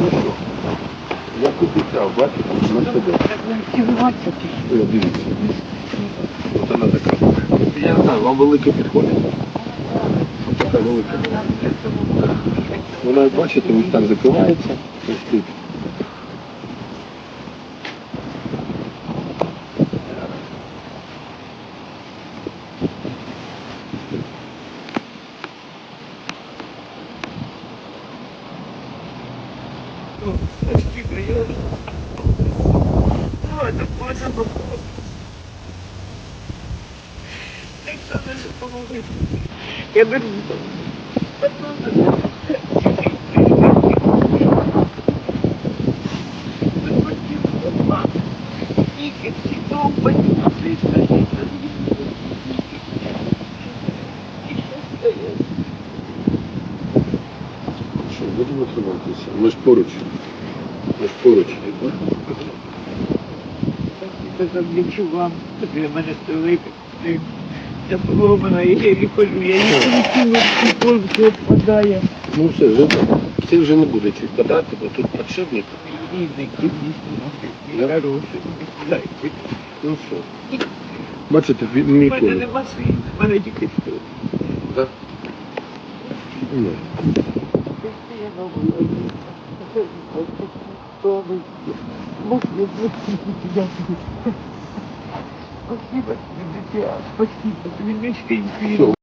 Ну що? Я обіцяв, бачите, на себе. О, дивіться. От вона така. Я знаю, вам велика підходить. Така велика. Вона, бачите, ось так закривається. Ось тут. não Acho que ganhou. Mano, pode não pode. Tem que saber se eu tô morrendo. Eu não tô. Thank you. Будемо триматися? Ми ж поруч. Ми ж поруч. Це завдячу вам, це для мене це велика. Я поломана, я не хожу, я не полетіла, полку відпадає. Ну все, вже це вже не буде чуть подати, бо тут подшипник. Рідний, дійсно, Да? хороший. Дайте. Ну все. Бачите, він У мене нема своїх, у мене тільки що. Да? Ну. Спасибо, дитя, спасибо, Ты